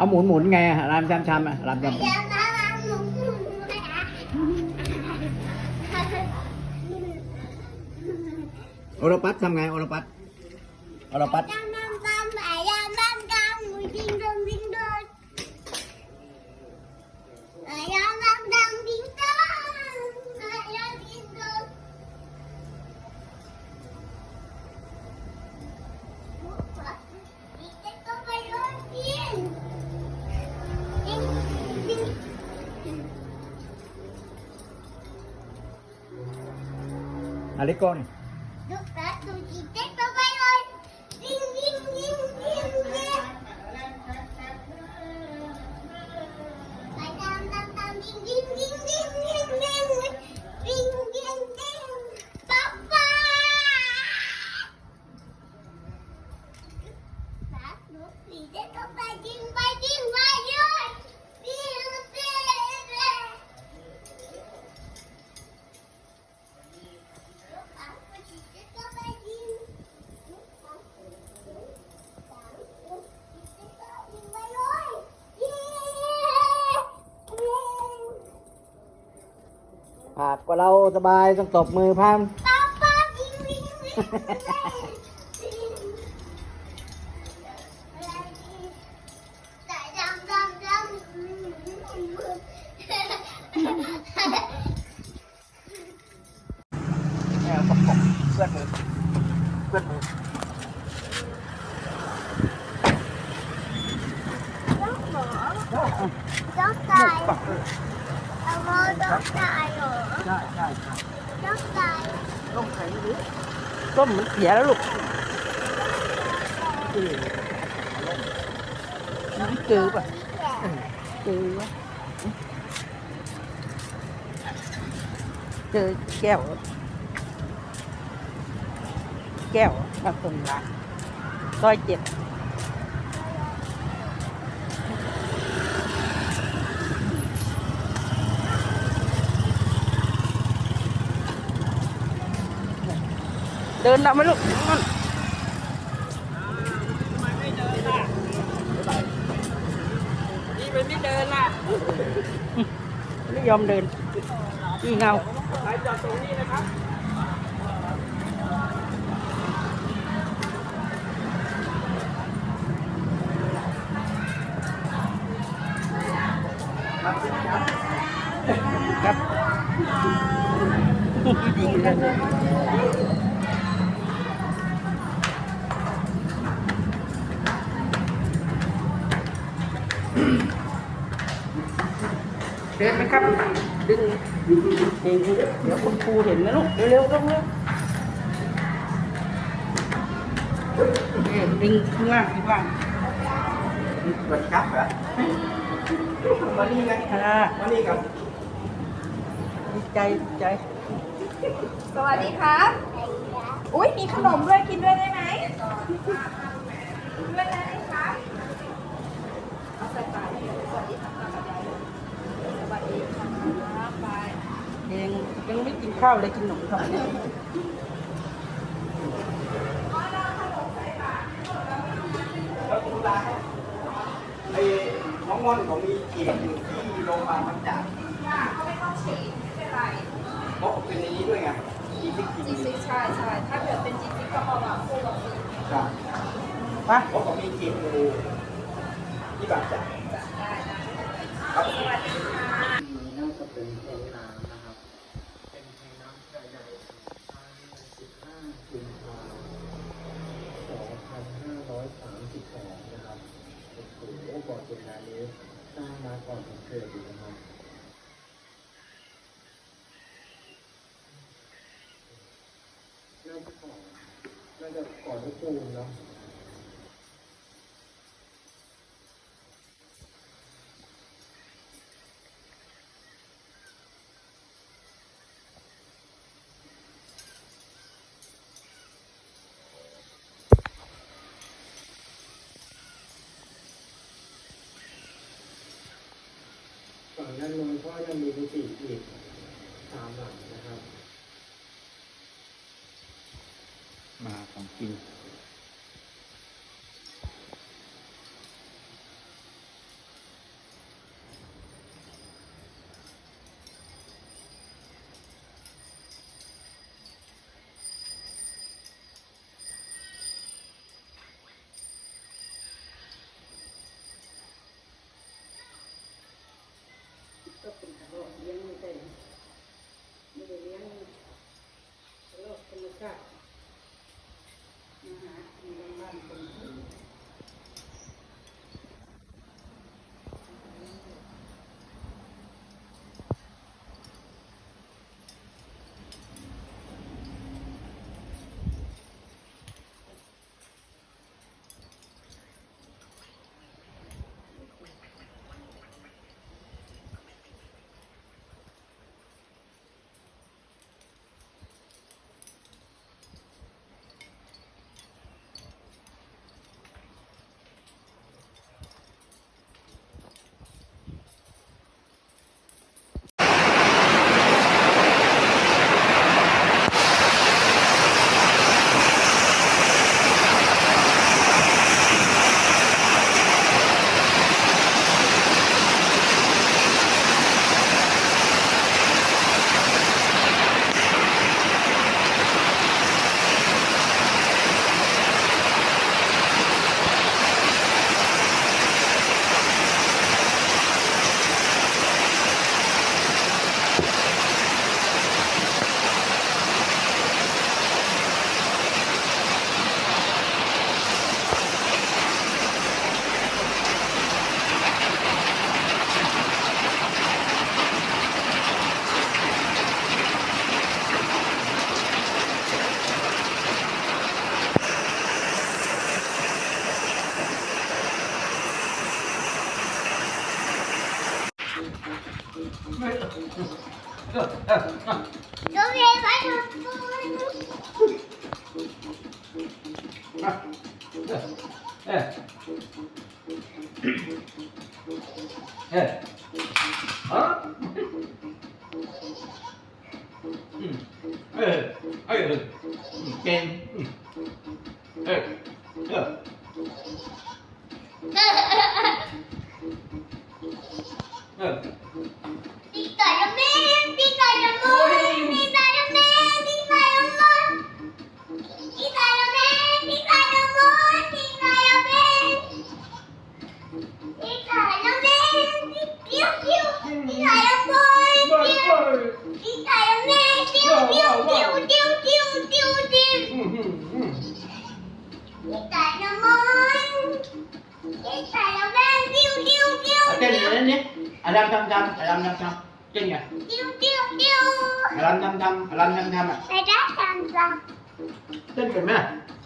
เอาหมุนหมุนไงรามชามชามรามชามอย่ามาลำโอรปัตทำไงโอรปัตโอรปัต อะไรก่อน ดูการ์ตูนจีเต้ ว่าเราสบายต้องตบมือพามป๊าป๊าดิ้งดิ้งดิ้งแต่ดำดำดำ แค่ตบตบเพื่อนมือเพื่อนมือ จ๊อกตายเอาโมจ๊อกตายเหรอ ใช่ใช่ใช่ จ๊อ กตายต้มไข่ดิต้มมันเสียแล้วลูกจืดมันจืดป่ะจืดวะเจอแก้ว แก้วมาตรงร้านซอยเจ็ด ดินดำไหมลูกนี่มันไม่เดินล่ะไม่ยอมเดินนี่เงาไปจอดตรงนี้นะครับครับ เองเดี๋ยวคุณครูเห็นนะลูก เร็วๆเร็วๆเร็วเอ๊ะดึงข้างล่างข้างล่างกดครับเหรอมานี่ไงค่ะมานี่กับดีใจดีใจ สวัสดีครับ อุ้ยมีขนมด้วยกินด้วยได้ไหมด้วยได้ไหมครับเอาใส่ปากให้เลยสวัสดีครับสวัสดีครับไป เองยังไม่กิน ข้าวเลยกินขนมทำไมไอ้น้องม่อนของมีเกียรติอยู่ที่โรงพยาบาลบางจากค่ะก็ไม่ต้องฉีดไม่เป็นไรเพราะผมเป็นอย่างนี้ด้วยไงอีพิกจีซิกใช่ใช่ถ้าเกิดเป็นจีซิกก็เอาหลังคู่กับสีครับปะเพราะผมมีเกียรติอยู่ที่บางจากได้นะครับครับสวัสดีค่ะน่าจะเป็นแทงน้ำนะครับ เป็นแทงน้ำใหญ่ๆภายใน15กุมภาพันธ์2532 นะครับ โอ้โหก่อนเป็นงานนี้สร้าง มาก่อนผมเกิดอยู่นะครับน่าจะก่อนน่าจะก่อนทุกปูนเนาะ ฝั่ง ด้านโน้นก็ยังมีกุฏิอีกสามหลังนะครับ มาของกิน เอารัมทำทำอารัมทำทำเต้นไง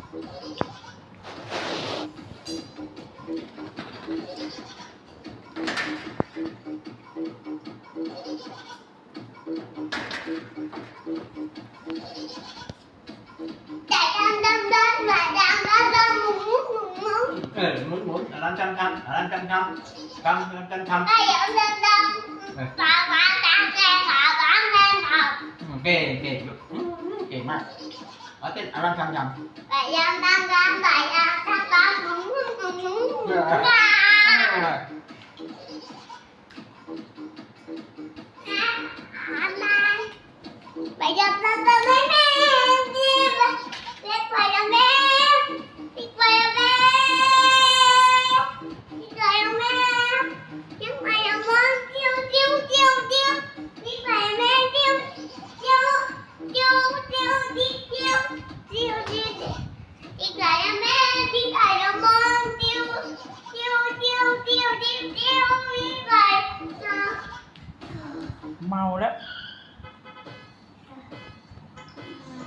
เก่งมากเอาเต้นอารัมทำทำ Và đâm đâm đâm và đâm đâm đâm mùng mút mùng mút. Và. Hả mai. Vậy đâm đâm đâm mấy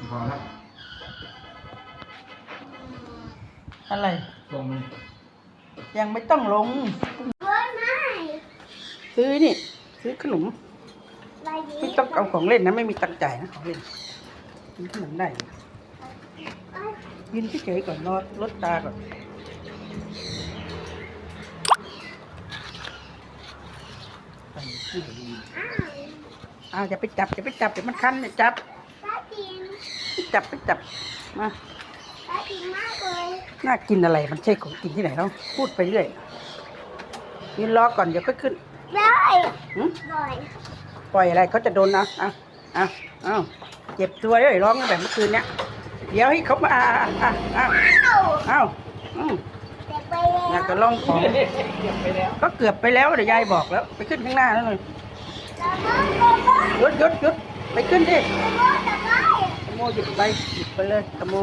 พอแล้วอะไรลงเลยยังไม่ต้องลง Với mai. ซื้อนี่ ซื้อขนม Và ไม่ gì? ต้องเอาของเล่นนะ ไม่มีตังค์จ่ายนะของเล่นกินขนมได้ยืนเฉยๆก่อนรอรถตาก่อนไปที่ไหนดี À. อ้าวอย่าไปจับอย่าไปจับเดี๋ยวมันคันเนี่ยจับ Cá tiền. ไป จับไปจับมา Cá tiền má rồi. น่ากินอะไรมันใช่ของกินที่ไหนเนาะพูดไปเรื่อยยืนรอก่อนเดี๋ยวก็ขึ้น Rồi. หึ Rồi. ปล่อยอะไรเขาจะโดนนะอะอะอ้าวเจ็บตัวเลยร้องแบบเมื่อคืนเนี้ยเดี๋ยวให้เขามาอะอะอะ Au. อ้าวอืม Đẹp bay อยาก lên. จะลองของเก็บไปแล้วก็เกือบไปแล้วเดี๋ยวยายบอกแล้ว ไปขึ้นข้างหน้าแล้วเลย Là bớt, bớt, bớt. หยุดหยุดหยุดไปขึ้นดิ Bớt là bớt. โมหยิบไปหยิบไปเลยขโม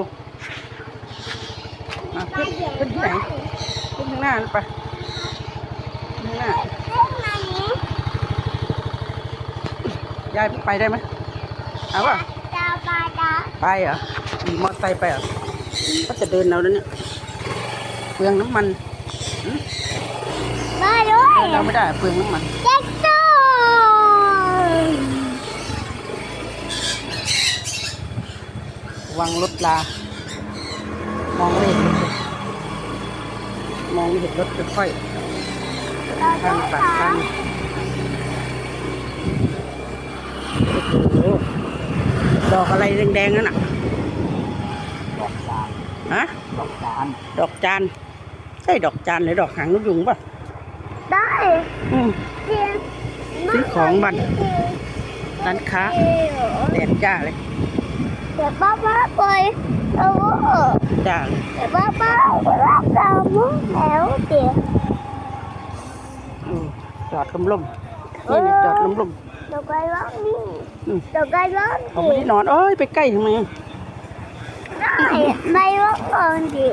มาขึ้นขึ้นที่ไหนขึ้นข้างหน้าไปข้างหน้าเล่นไหนยายไปได้ไหมเอาป่ะดาวปลาดาไปเหรอขี่มอเตอร์ไซค์ไปเหรอก็จะเดินเอาแล้วเนี่ยเปลืองน้ำมันมาด้วยเดินเราไม่ได้เปลืองน้ำมันเจ็กตู้ วางรถลามองไม่เห็นรถเลยมองไม่เห็นรถค่อยๆทางปากทางโอ้โหดอกอะไรแดงๆนั่นน่ะดอกจานฮะดอกจานดอกจานใช่ดอกจานหรือดอกหางนกยุงป่ะได้อืมเจียงซื้อของบันร้านค้าแดดจ้าเลย เดี๋ยวป้าป้าไปเอาจ้าเลยเดี๋ยวป้าป้าไปรับเรามุ้งแล้วเดี๋ยวอืมจอดลมลมๆนี่นี่จอดลมลมเดี๋ยวไปร้องนี่ๆอืมเดี๋ยวไปร้องเขาไม่ได้นอนเอ้ยไปใกล้ทำไมได้ไปร้องก่อนดิ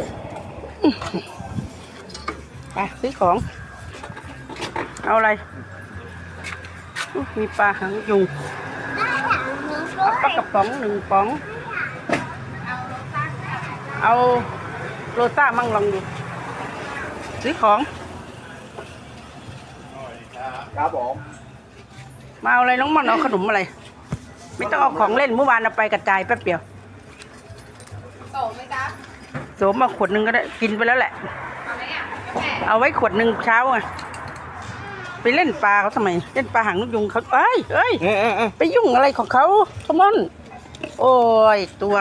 ไปซื้อของ เอาอะไรอุ๊ยมีปลาหางยุง ปลายกระป๋องหนึ่งป๋อง เอาโรต้ามั่งลองดูซื้อของครับผมมาเอาอะไรน้องมันเอาขนมอะไร ไม่ต้องเอาของเล่นเมื่อวานเอาไปกระจายแป๊บเดียวโตไหมจ๊ะโสมมาขวดหนึ่งก็ได้กินไปแล้วแหละ เอาไหมอะแม่เอาไว้ขวดหนึ่งเช้าไง ไปเล่นปลาเขาทำไม เล่นปลาหางนกยุงเขาเอ้ยเอ้ยเออเออเออไปยุ่งอะไรของเขาทมอน โอ้ยตัว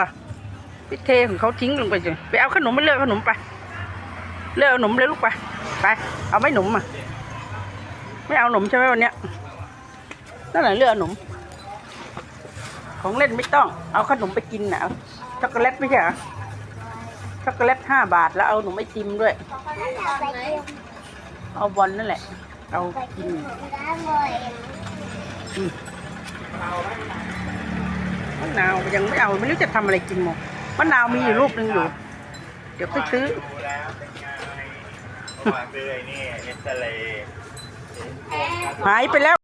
พิเทของเขาทิ้งลงไปเลยไปเอาขนมไปเลือกขนมไปเลือกขนมเลยลูกไปไป เอาไหม่หนมอะไม่เอาหนมใช่ไหมวันเนี้ยนั่นแหละเลือกขนม ของเล่นไม่ต้อง เอาขนมไปกินนะเอาช็อกโกแลตไม่ใช่เหรอช็อกโกแลตห้าบาทแล้วเอาหนมไอติมด้วยไปเที่ยวเอาบอลนั่นแหละ เอากินมะนาวยังไม่เอาไม่รู้จะทำอะไรกินหมดมะนาวมีอยู่ลูกหนึ่งอยู่ เดี๋ยวไปซื้อดูแล้วเป็นไงมาซื้อไอ้นี่เอสเตเลหายไปแล้ว